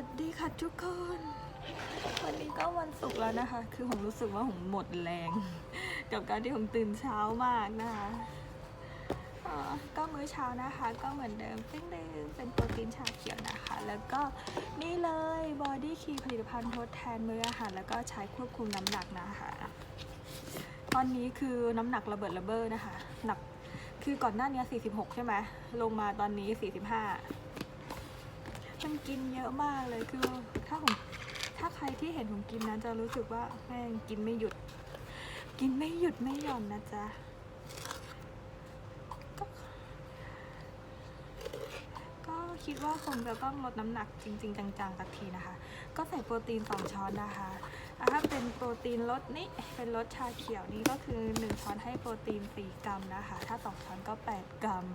วัสดีค่ะทุกคน วันนี้ก็วันศุกร์แล้วนะคะ คือผมรู้สึกว่าผมหมดแรง กับการที่ผมตื่นเช้ามากนะคะก็มื้อเช้านะคะ ก็เหมือนเดิมเพิ่งดื่มเป็นโปรตีนชาเขียวนะคะ แล้วก็นี่เลยบอดี้คีผลิตภัณฑ์ทดแทนมื้ออาหารแล้วก็ใช้ควบคุมน้ำหนักนะคะ ตอนนี้คือน้ำหนักระเบิดระเบ้อนะคะ หนักคือก่อนหน้านี้46 ใช่ไหมลงมาตอนนี้ 45 มันกินเยอะมากเลยคือถ้าผมถ้าใครที่เห็นผมกินนะจะรู้สึกว่าแม่งกินไม่หยุด กินไม่หยุดไม่หย่อนนะจ๊ะก็คิดว่าคงจะต้องลดน้ำหนักจริง ๆ จังๆสักทีนะคะ ก็ใส่โปรตีน 2 ช้อนนะคะ ถ้าเป็นโปรตีนรสนี่เป็นรสชาเขียวนี่ก็คือ 1 ช้อนให้โปรตีน 4 กรัมนะคะ ถ้า 2 ช้อนก็ 8 กรัม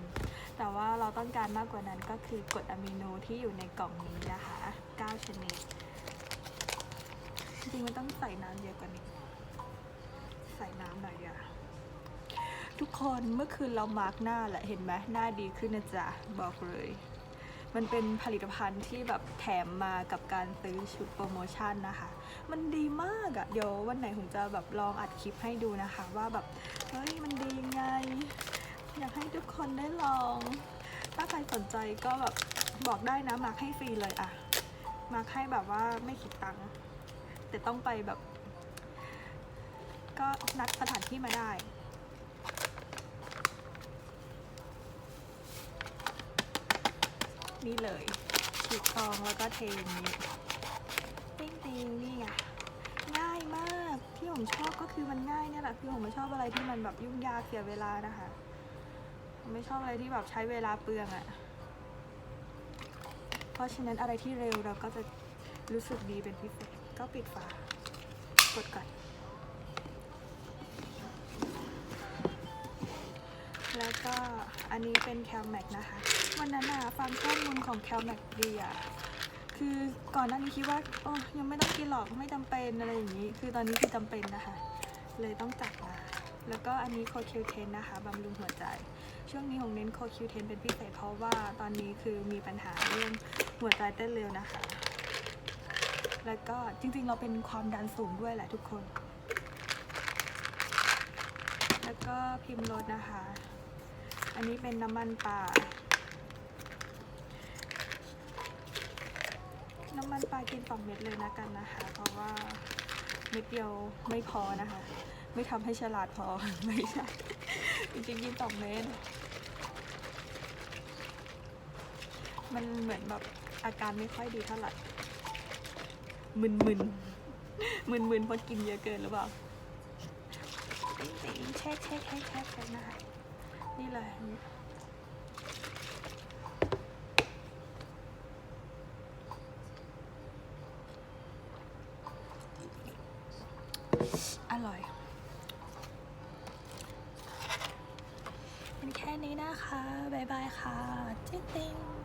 แต่ว่าเราต้องการมากกว่านั้นก็คือกรดอะมิโนที่อยู่ในกล่องนี้นะคะ 9 ชนิด จริงๆมันต้องใส่น้ำเยอะกว่านี้ ใส่น้ำหน่อยเดียวทุกคนเมื่อคืนเรามาร์กหน้าแหละเห็นไหมหน้าดีขึ้นนะจ๊ะ บอกเลย มันเป็นผลิตภัณฑ์ที่แบบแถมมากับการซื้อชุดโปรโมชั่นนะคะ มันดีมากอะเดี๋ยววันไหนผมจะแบบลองอัดคลิปให้ดูนะคะ ว่าแบบเฮ้ยมันดียังไง อยากให้ทุกคนได้ลอง ถ้าใครสนใจก็แบบบอกได้นะมาร์กให้ฟรีเลยอะมาร์กให้แบบว่าไม่คิดตังค์แต่ต้องไปแบบ ก็นัดสถานที่มาได้ เลยฉีกซองแล้วก็เทอย่างนี้ติ้งติงนี่ไงง่ายมากที่ผมชอบก็คือมันง่ายเนี่ยแหละคือผมไม่ชอบอะไรที่มันแบบยุ่งยากเสียเวลานะคะไม่ชอบอะไรที่แบบใช้เวลาเปลืองอะ่ะ เพราะฉะนั้นอะไรที่เร็วเราก็จะรู้สึกดีเป็นพิเศษก็ปิดฝากดก่อน ก็อันนี้เป็นแคลแม็กนะคะ วันนั้นอะฟังข้อมูลของแคลแม็กดีอะคือก่อนหน้านี้คิดว่าโอ้ยังไม่ต้องกินหรอกไม่จำเป็นอะไรอย่างนี้ คือตอนนี้คือจำเป็นนะคะ เลยต้องจัดมาแล้วก็อันนี้โคคิวเทนนะคะบำรุงหัวใจ ช่วงนี้ผมเน้นโคคิวเทนเป็นพิเศษเพราะว่าตอนนี้คือมีปัญหาเรื่องหัวใจเต้นเร็วนะคะ แล้วก็จริงๆเราเป็นความดันสูงด้วยแหละทุกคน แล้วก็พิมพ์รสนะคะ อันนี้เป็นน้ำมันปลา น้ำมันปลากินสองเม็ดเลยนะกันนะคะ เพราะว่าเม็ดเดียวไม่พอนะคะ ไม่ทำให้ฉลาดพอ ไม่ใช่ จริงๆกินสองเม็ด มันเหมือนแบบอาการไม่ค่อยดีเท่าไหร่ มึนมึนมึนมึนๆเพราะกินเยอะเกินหรือเปล่าติ๊งๆแช่แช่แช่แช่แช่นะคะนี่เลย อร่อย เป็นแค่นี้นะคะ บ๊ายบายค่ะ จิ๊งติ๊ง